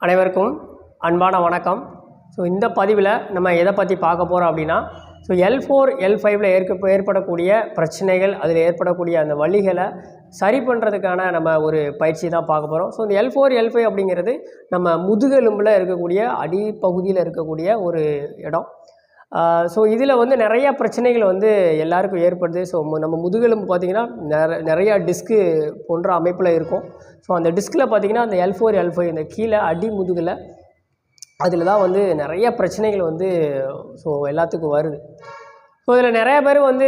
அனைவருக்கும் அன்பான வணக்கம். ஸோ இந்த பதிவில் நம்ம எதை பற்றி பார்க்க போகிறோம் அப்படின்னா ஸோ எல் ஃபோர் எல் ஃபைவ்ல ஏற்க ஏற்படக்கூடிய பிரச்சனைகள் அதில் ஏற்படக்கூடிய அந்த வழிகளை சரி பண்ணுறதுக்கான நம்ம ஒரு பயிற்சி தான் பார்க்க போகிறோம் ஸோ இந்த எல் ஃபோர் எல் ஃபைவ் அப்படிங்கிறது நம்ம முதுகெலும்பில் இருக்கக்கூடிய அடிப்பகுதியில் இருக்கக்கூடிய ஒரு இடம். ஸோ இதில் வந்து நிறையா பிரச்சனைகள் வந்து எல்லாருக்கும் ஏற்படுது. ஸோ நம்ம முதுகெலும்பு பார்த்திங்கன்னா நிற நிறையா டிஸ்க்கு போன்ற அமைப்பில் இருக்கும். ஸோ அந்த டிஸ்கில் பார்த்திங்கன்னா அந்த எல் ஃபோர் எல் ஃபைவ் இந்த கீழே அடி முதுகில் அதில் தான் வந்து நிறைய பிரச்சனைகள் வந்து ஸோ எல்லாத்துக்கும் வருது. ஸோ இதில் நிறைய பேர் வந்து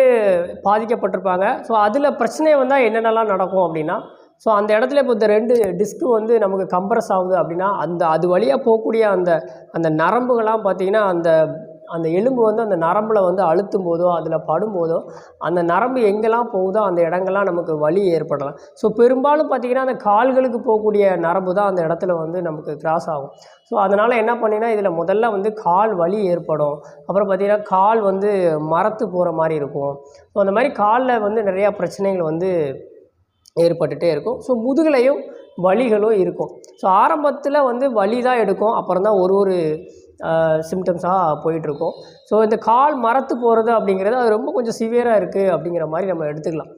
பாதிக்கப்பட்டிருப்பாங்க. ஸோ அதில் பிரச்சனை வந்தால் என்னென்னலாம் நடக்கும் அப்படின்னா ஸோ அந்த இடத்துல இப்போ இந்த ரெண்டு டிஸ்க்கு வந்து நமக்கு கம்ப்ரஸ் ஆகுது அப்படின்னா அந்த அது வழியாக போகக்கூடிய அந்த அந்த நரம்புகள்லாம் பார்த்திங்கன்னா அந்த அந்த எலும்பு வந்து அந்த நரம்பில் வந்து அழுத்தும் போதோ அதில் படும்போதோ அந்த நரம்பு எங்கெல்லாம் போகுதோ அந்த இடங்கள்லாம் நமக்கு வலி ஏற்படலாம். ஸோ பெரும்பாலும் பார்த்திங்கன்னா அந்த கால்களுக்கு போகக்கூடிய நரம்பு தான் அந்த இடத்துல வந்து நமக்கு கிராஸ் ஆகும். ஸோ அதனால் என்ன பண்ணினா இதில் முதல்ல வந்து கால் வலி ஏற்படும். அப்புறம் பார்த்திங்கன்னா கால் வந்து மரத்து போகிற மாதிரி இருக்கும். ஸோ அந்த மாதிரி காலில் வந்து நிறையா பிரச்சனைகள் வந்து ஏற்பட்டுகிட்டே இருக்கும். ஸோ முதுகலையும் வலிகளும் இருக்கும். ஸோ ஆரம்பத்தில் வந்து வலி தான் எடுக்கும். அப்புறம் தான் ஒரு ஒரு சிம்டம்ஸாக போயிட்டுருக்கும். ஸோ இந்த கால் மரத்து போகிறது அப்படிங்கிறது அது ரொம்ப கொஞ்சம் சிவியராக இருக்குது அப்படிங்கிற மாதிரி நம்ம எடுத்துக்கலாம்.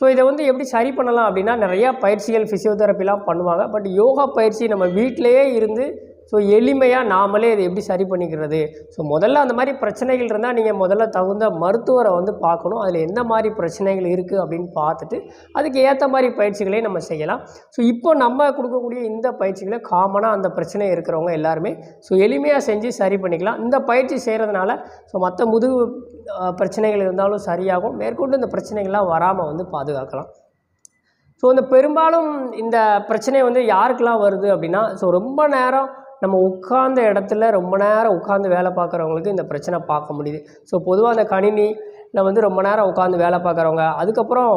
ஸோ இதை வந்து எப்படி சரி பண்ணலாம் அப்படின்னா நிறையா பயிற்சிகள் ஃபிசியோதெரப்பிலாம் பண்ணுவாங்க. பட் யோகா பயிற்சி நம்ம வீட்டிலையே இருந்து ஸோ எளிமையாக நாமளே இதை எப்படி சரி பண்ணிக்கிறது? ஸோ முதல்ல அந்த மாதிரி பிரச்சனைகள் இருந்தால் நீங்கள் முதல்ல தகுந்த மருத்துவரை வந்து பார்க்கணும். அதில் எந்த மாதிரி பிரச்சனைகள் இருக்குது அப்படின்னு பார்த்துட்டு அதுக்கு ஏற்ற மாதிரி பயிற்சிகளே நம்ம செய்யலாம். ஸோ இப்போ நம்ம கொடுக்கக்கூடிய இந்த பயிற்சிகளை காமனாக அந்த பிரச்சனை இருக்கிறவங்க எல்லாருமே ஸோ எளிமையாக செஞ்சு சரி பண்ணிக்கலாம். இந்த பயிற்சி செய்கிறதுனால ஸோ மற்ற முதுகு பிரச்சனைகள் இருந்தாலும் சரியாகும். மேற்கொண்டு இந்த பிரச்சனைகள்லாம் வராமல் வந்து பாதுகாக்கலாம். ஸோ இந்த பெரும்பாலும் இந்த பிரச்சனை வந்து யாருக்கெல்லாம் வருது அப்படின்னா ஸோ ரொம்ப நேரம் நம்ம உட்கார்ந்த இடத்துல ரொம்ப நேரம் உட்காந்து வேலை பார்க்குறவங்களுக்கு இந்த பிரச்சனை பார்க்க முடியுது. ஸோ பொதுவாக அந்த கணினியில் வந்து ரொம்ப நேரம் உட்காந்து வேலை பார்க்குறவங்க அதுக்கப்புறம்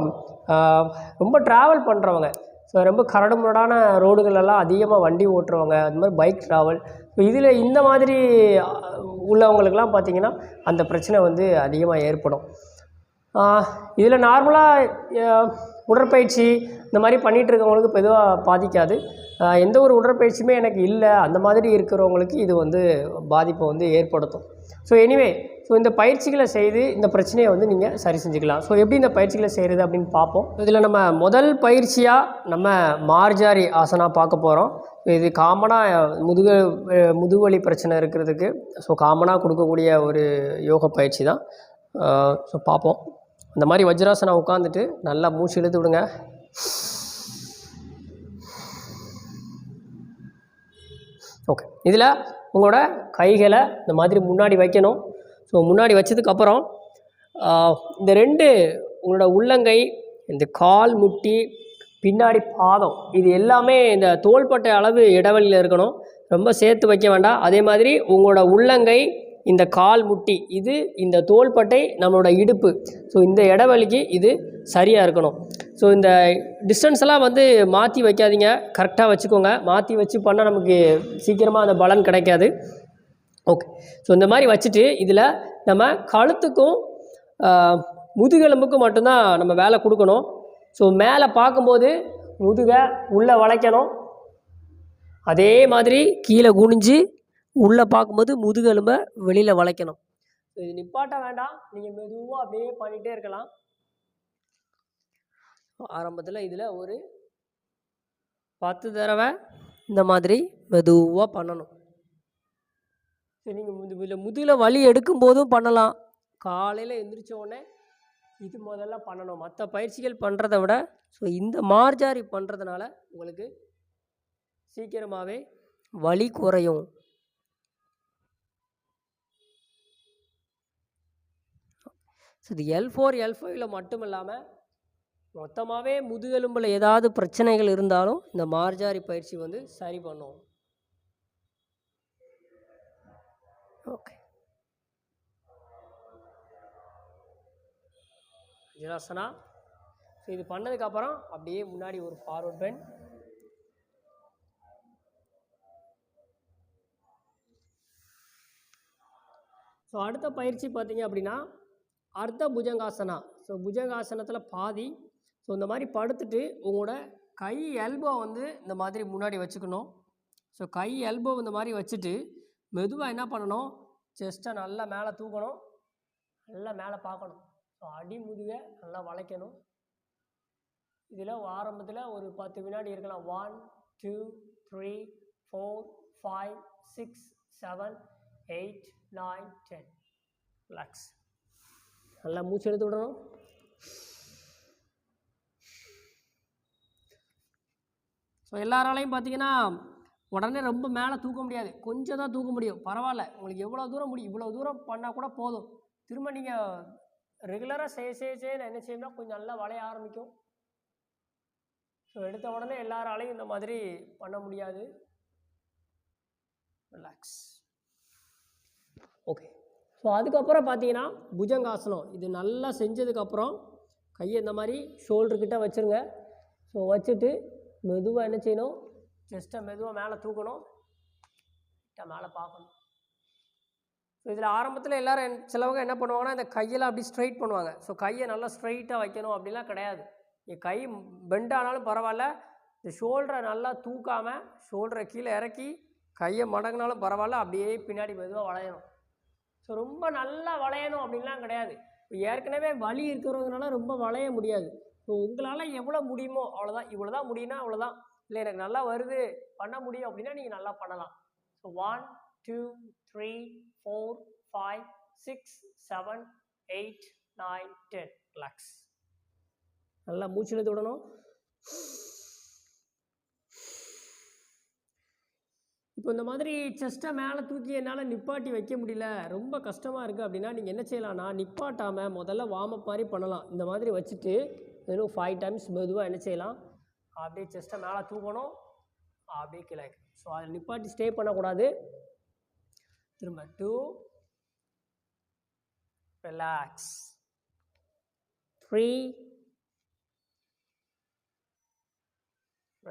ரொம்ப ட்ராவல் பண்ணுறவங்க ஸோ ரொம்ப கரடுமுரடான ரோடுகளெல்லாம் அதிகமாக வண்டி ஓட்டுறவங்க அது மாதிரி பைக் ட்ராவல் ஸோ இதில் இந்த மாதிரி உள்ளவங்களுக்கெல்லாம் பார்த்திங்கன்னா அந்த பிரச்சனை வந்து அதிகமாக ஏற்படும். இதில் நார்மலாக உடற்பயிற்சி இந்த மாதிரி பண்ணிகிட்டு இருக்கவங்களுக்கு பொதுவாக பாதிக்காது. எந்த ஒரு உடற்பயிற்சியுமே எனக்கு இல்லை. அந்த மாதிரி இருக்கிறவங்களுக்கு இது வந்து பாதிப்பை வந்து ஏற்படுத்தும். ஸோ எனிவே ஸோ இந்த பயிற்சிகளை செய்து இந்த பிரச்சனையை வந்து நீங்கள் சரி செஞ்சுக்கலாம். ஸோ எப்படி இந்த பயிற்சிகளை செய்கிறது அப்படின்னு பார்ப்போம். இதில் நம்ம முதல் பயிற்சியாக நம்ம மார்ஜாரி ஆசனா பார்க்க போகிறோம் இது காமனாக முதுகு முதுகுவலி பிரச்சனை இருக்கிறதுக்கு ஸோ காமனாக கொடுக்கக்கூடிய ஒரு யோக பயிற்சி தான். ஸோ பார்ப்போம். இந்த மாதிரி வஜ்ராசனம் உட்காந்துட்டு நல்லா மூச்சு இழுத்து விடுங்க. ஓகே இதில் உங்களோட கைகளை இந்த மாதிரி முன்னாடி வைக்கணும். ஸோ முன்னாடி வச்சதுக்கப்புறம் இந்த ரெண்டு உங்களோட உள்ளங்கை இந்த கால் முட்டி பின்னாடி பாதம் இது எல்லாமே இந்த தோள்பட்டை அளவு இடைவெளியில் இருக்கணும். ரொம்ப சேர்த்து வைக்க வேண்டாம். அதே மாதிரி உங்களோட உள்ளங்கை இந்த கால் முட்டி இது இந்த தோள்பட்டை நம்மளோட இடுப்பு. ஸோ இந்த இடவெளிக்கு இது சரியாக இருக்கணும். ஸோ இந்த டிஸ்டன்ஸ் எல்லாம் வந்து மாற்றி வைக்காதீங்க. கரெக்டாக வச்சுக்கோங்க. மாற்றி வச்சு பண்ணால் நமக்கு சீக்கிரமாக அந்த பலன் கிடைக்காது. ஓகே ஸோ இந்த மாதிரி வச்சுட்டு இதில் நம்ம கழுத்துக்கும் முதுகெலும்புக்கும் மட்டும்தான் நம்ம வேலை கொடுக்கணும். ஸோ மேலே பார்க்கும்போது முதுகை உள்ளே வளைக்கணும். அதே மாதிரி கீழே குனிஞ்சு உள்ளே பார்க்கும்போது முதுகெலும்பை வெளியில் வளைக்கணும். இது நிப்பாட்ட வேண்டாம். நீங்கள் மெதுவாக அப்படியே பண்ணிகிட்டே இருக்கலாம். ஆரம்பத்தில் இதில் ஒரு பத்து தடவை இந்த மாதிரி மெதுவாக பண்ணணும். சரி நீங்கள் முது இதில் முதுகில் வலி எடுக்கும் போதும் பண்ணலாம். காலையில் எந்திரிச்ச உடனே இது முதல்ல பண்ணணும். மற்ற பயிற்சிகள் பண்ணுறத விட ஸோ இந்த மார்ஜாரி பண்ணுறதுனால உங்களுக்கு சீக்கிரமாகவே வலி குறையும். ஸோ இது எல் ஃபோர் எல் ஃபைவ்ல மட்டும் இல்லாமல் மொத்தமாகவே முதுகெலும்பில் ஏதாவது பிரச்சனைகள் இருந்தாலும் இந்த மார்ஜாரி பயிற்சி வந்து சரி பண்ணும். ஓகே ஜிராசனா ஸோ இது பண்ணதுக்கப்புறம் அப்படியே முன்னாடி ஒரு ஃபார்வர்ட் பென் ஸோ அடுத்த பயிற்சி பார்த்தீங்க அப்படின்னா அர்த்த புஜங்காசனா. ஸோ புஜங்காசனத்தில் பாதி. ஸோ இந்த மாதிரி படுத்துட்டு உங்களோட கை எல்போ வந்து இந்த மாதிரி முன்னாடி வச்சுக்கணும். ஸோ கை எல்போ இந்த மாதிரி வச்சுட்டு மெதுவாக என்ன பண்ணணும்? செஸ்ட்டை நல்லா மேலே தூக்கணும். நல்லா மேலே பார்க்கணும். ஸோ அடி முதுகை நல்லா வளைக்கணும். இதில் ஆரம்பத்தில் ஒரு பத்து வினாடி இருக்கலாம். One two three four five six seven eight nine ten relax நல்லா மூச்சு எடுத்து விடணும். ஸோ எல்லாராலையும் பார்த்தீங்கன்னா உடனே ரொம்ப மேலே தூக்க முடியாது. கொஞ்சம் தான் தூக்க முடியும். பரவாயில்ல. உங்களுக்கு எவ்வளோ தூரம் முடியும் இவ்வளோ தூரம் பண்ணால் கூட போதும். திரும்ப நீங்கள் ரெகுலராக செய்ய செய்ய செய்ய என்ன செய்யணும்னா கொஞ்சம் நல்லா வளைய ஆரம்பிக்கும். ஸோ எடுத்த உடனே எல்லாராலையும் இந்த மாதிரி பண்ண முடியாது. ரிலாக்ஸ் ஓகே ஸோ அதுக்கப்புறம் பார்த்தீங்கன்னா புஜங்காசனம். இது நல்லா செஞ்சதுக்கப்புறம் கையை இந்த மாதிரி ஷோல்டர்கிட்ட வச்சுருங்க. ஸோ வச்சுட்டு மெதுவாக என்ன செய்யணும்? செஸ்ட்டை மெதுவாக மேலே தூக்கணும். கிட்ட மேலே பார்க்கணும். ஸோ இதில் ஆரம்பத்தில் எல்லோரும் என்- சிலவங்க என்ன பண்ணுவாங்கன்னா இந்த கையெல்லாம் அப்படி ஸ்ட்ரைட் பண்ணுவாங்க. ஸோ கையை நல்லா ஸ்ட்ரைட்டாக வைக்கணும் அப்படிலாம் கிடையாது. என் கை பெண்ட் ஆனாலும் பரவாயில்ல. இந்த ஷோல்டரை நல்லா தூக்காமல் ஷோல்டரை கீழே இறக்கி கையை மடங்கினாலும் பரவாயில்ல. அப்படியே பின்னாடி மெதுவாக வளையணும். ஸோ ரொம்ப நல்லா வளையணும் அப்படின்லாம் கிடையாது. இப்போ ஏற்கனவே வலி இருக்கிறவங்கனால ரொம்ப வளைய முடியாது. ஸோ உங்களால் எவ்வளோ முடியுமோ அவ்வளோதான். இவ்வளோ தான் முடியும்னா அவ்வளோதான். இல்லை எனக்கு நல்லா வருது பண்ண முடியும் அப்படின்னா நீங்கள் நல்லா பண்ணலாம். So one two three four five six seven eight nine ten relax நல்லா மூச்சு இழுத்து இப்போ இந்த மாதிரி செஸ்ட்டை மேலே தூக்கி என்னால் நிப்பாட்டி வைக்க முடியல ரொம்ப கஷ்டமாக இருக்குது அப்படின்னா நீங்கள் என்ன செய்யலாம்னா நிப்பாட்டாமல் முதல்ல வார்ம் அப் மாதிரி பண்ணலாம். இந்த மாதிரி வச்சுட்டு வெறும் ஃபைவ் டைம்ஸ் மெதுவாக என்ன செய்யலாம்? அப்படியே செஸ்ட்டை மேலே தூக்கணும். அப்படியே கீழே ஸோ அதில் நிப்பாட்டி ஸ்டே பண்ணக்கூடாது. திரும்ப two relax three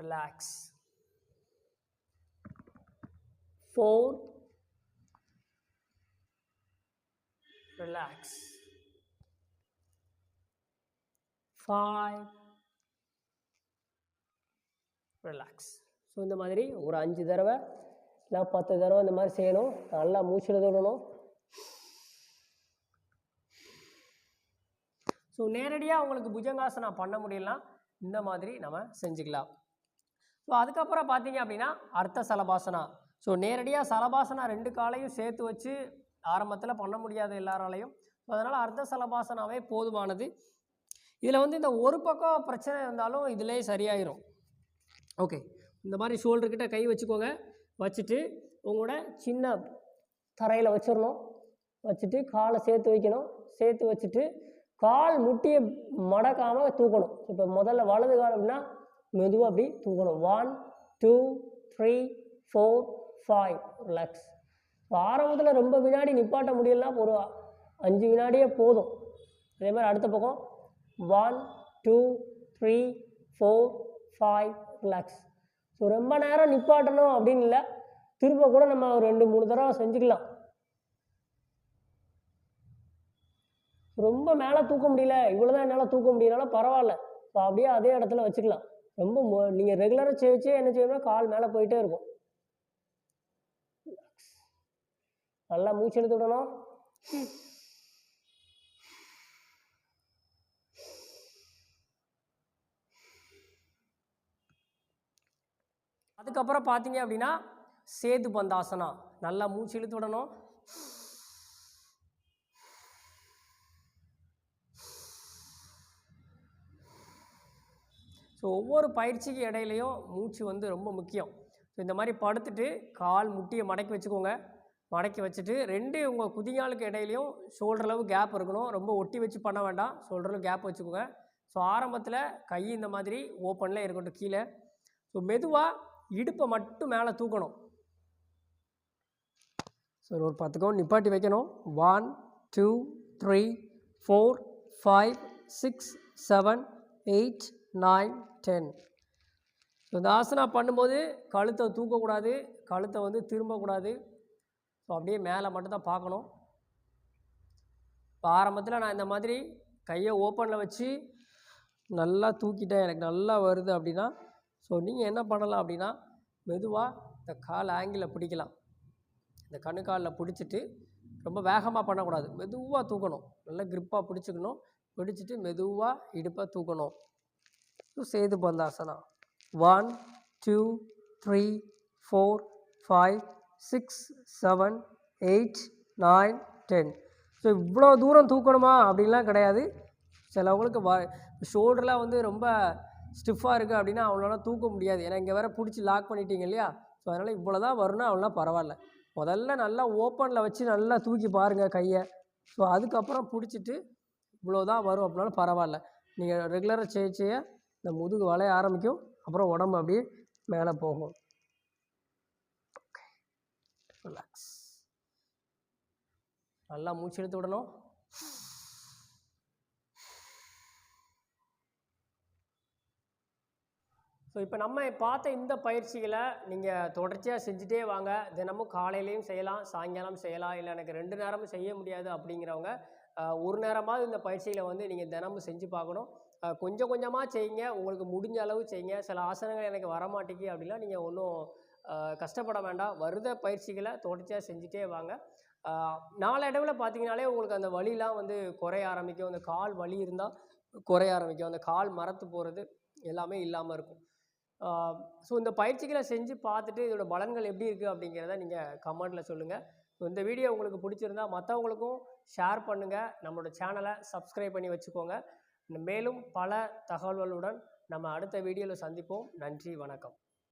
relax four relax five relax so இந்த மாதிரி ஒரு அஞ்சு தடவை இல்லை பத்து தடவை இந்த மாதிரி செய்யணும். நல்லா மூச்சில் இழுத்து விடணும் ஸோ நேரடியாக உங்களுக்கு புஜங்காசனம் பண்ண முடியலாம் இந்த மாதிரி நம்ம செஞ்சுக்கலாம். ஸோ அதுக்கப்புறம் பார்த்தீங்க அப்படின்னா அர்த்த சலபாசனா. ஸோ நேரடியாக சலபாசனா ரெண்டு காலையும் சேர்த்து வச்சு ஆரம்பத்தில் பண்ண முடியாது எல்லாராலையும். அதனால் அர்த்த சலபாசனாவே போதுமானது. இதில் வந்து இந்த ஒரு பக்கம் பிரச்சனை இருந்தாலும் இதிலே சரியாயிரும். ஓகே இந்த மாதிரி ஷோல்டர்கிட்ட கை வச்சுக்கோங்க. வச்சுட்டு உங்களோட சின்ன தரையில் வச்சிடணும் வச்சுட்டு காலை சேர்த்து வைக்கணும். சேர்த்து வச்சுட்டு கால் முட்டியை மடக்காமல் தூக்கணும். இப்போ முதல்ல வலது கால் அப்படின்னா மெதுவாக அப்படி தூக்கணும். One two three four five relax ஆரம்பத்தில் ரொம்ப வினாடி நிப்பாட்ட முடியலாம் ஒரு அஞ்சு வினாடியே போதும். அதே மாதிரி அடுத்த பக்கம் one two three four five relax so ரொம்ப நேரம் நிப்பாட்டணும் அப்படின்னு இல்லை. திரும்ப கூட நம்ம ஒரு ரெண்டு மூணு தடவை செஞ்சுக்கலாம். ரொம்ப மேலே தூக்க முடியல. இவ்வளோ தான் என்னால் தூக்க முடியலனாலும் பரவாயில்ல. ஸோ அப்படியே அதே இடத்துல வச்சுக்கலாம். ரொம்ப நீங்கள் ரெகுலராக செய்ச்சே என்ன செய்யணும்னா கால் மேலே போயிட்டே இருக்கும். நல்லா மூச்சு எடுத்து விடணும். அதுக்கப்புறம் பார்த்தீங்க அப்படின்னா சேது பந்தாசனா. நல்லா மூச்சு இழுத்து விடணும். ஸோ ஒவ்வொரு பயிற்சிக்கு இடையிலையும் மூச்சு வந்து ரொம்ப முக்கியம். ஸோ இந்த மாதிரி படுத்துட்டு கால் முட்டியை மடக்கி வச்சுக்கோங்க. மடக்கி வச்சுட்டு ரெண்டு உங்கள் குதிங்காலுக்கு இடையிலையும் ஷோல்டர் அளவு கேப் இருக்கணும். ரொம்ப ஒட்டி வச்சு பண்ண வேண்டாம். ஷோல்டரில் அளவு கேப் வச்சுக்கோங்க. ஸோ ஆரம்பத்தில் கை இந்த மாதிரி ஓப்பனில் இருக்கட்டும் கீழே. ஸோ மெதுவாக இடுப்பை மட்டும் மேலே தூக்கணும். ஸோ ஒரு பத்து கவுண்ட் நிப்பாட்டி வைக்கணும். One two three four five six seven eight nine ten so இந்த ஆசனா பண்ணும்போது கழுத்தை தூக்கக்கூடாது. கழுத்தை வந்து திரும்பக்கூடாது. ஸோ அப்படியே மேலே மட்டும்தான் பார்க்கணும். இப்போ ஆரம்பத்தில் நான் இந்த மாதிரி கையை ஓப்பனில் வச்சு நல்லா தூக்கிட்டேன். எனக்கு நல்லா வருது அப்படின்னா ஸோ நீங்கள் என்ன பண்ணலாம் அப்படின்னா மெதுவாக இந்த கால் ஆங்கிளில் பிடிக்கலாம். இந்த கணுக்காலில் பிடிச்சிட்டு ரொம்ப வேகமாக பண்ணக்கூடாது. மெதுவாக தூக்கணும். நல்லா க்ரிப்பாக பிடிச்சிக்கணும். பிடிச்சிட்டு மெதுவாக இடுப்பாக தூக்கணும். Setu பந்தாசனா. One two three four five six seven eight nine ten. So இவ்வளோ தூரம் தூக்கணுமா? அப்படின்லாம் கிடையாது. சிலவங்களுக்கு வ ஷோல்டர்லாம் வந்து ரொம்ப ஸ்டிஃபாக இருக்குது அப்படின்னா அவங்களால தூக்க முடியாது. ஏன்னா இங்கே வேறு பிடிச்சி லாக் பண்ணிட்டீங்க இல்லையா? ஸோ அதனால் இவ்வளோ தான் வரும்னா அவங்களாம் பரவாயில்ல. முதல்ல நல்லா ஓப்பனில் வச்சு நல்லா தூக்கி பாருங்கள் கையை. ஸோ அதுக்கப்புறம் பிடிச்சிட்டு இவ்வளோ தான் வரும் அப்படின்னாலும் பரவாயில்ல. நீங்கள் ரெகுலராக செய்ய செய்ய இந்த முதுகு வளைய ஆரம்பிக்கும். அப்புறம் உடம்பு அப்படியே மேலே போகும். ரிலாக்ஸ் நல்லா மூச்சு எடுத்து விடணும். ஸோ இப்போ நம்ம பார்த்த இந்த பயிற்சிகளை நீங்கள் தொடர்ச்சியாக செஞ்சுட்டே வாங்க. தினமும் காலையிலையும் செய்யலாம் சாயங்காலம் செய்யலாம். இல்லை எனக்கு ரெண்டு நேரமும் செய்ய முடியாது அப்படிங்கிறவங்க ஒரு நேரமாவது இந்த பயிற்சிகளை வந்து நீங்கள் தினமும் செஞ்சு பார்க்கணும். கொஞ்சம் கொஞ்சமாக செய்யுங்க. உங்களுக்கு முடிஞ்ச அளவு செய்யுங்க. சில ஆசனங்கள் எனக்கு வரமாட்டேங்கி அப்படின்னா நீங்கள் ஒன்றும் கஷ்டப்பட வேண்டாம். வருத பயிற்சிகளை தொடர்ச்சியாக செஞ்சுட்டே வாங்க. நாளடைவில் பார்த்தீங்கனாலே உங்களுக்கு அந்த வலிலாம் வந்து குறைய ஆரம்பிக்கும். அந்த கால் வலி இருந்தால் குறைய ஆரம்பிக்கும். அந்த கால் மரத்து போகிறது எல்லாமே இல்லாமல் இருக்கும். ஸோ இந்த பயிற்சிகளை செஞ்சு பார்த்துட்டு இதோட பலன்கள் எப்படி இருக்குது அப்படிங்கிறத நீங்கள் கமெண்ட்டில் சொல்லுங்கள் ஸோ இந்த வீடியோ உங்களுக்கு பிடிச்சிருந்தா மற்றவங்களுக்கும் ஷேர் பண்ணுங்கள் நம்மளோட சேனலை சப்ஸ்கிரைப் பண்ணி வச்சுக்கோங்க. மேலும் பல தகவல்களுடன் நம்ம அடுத்த வீடியோவில் சந்திப்போம். நன்றி வணக்கம்.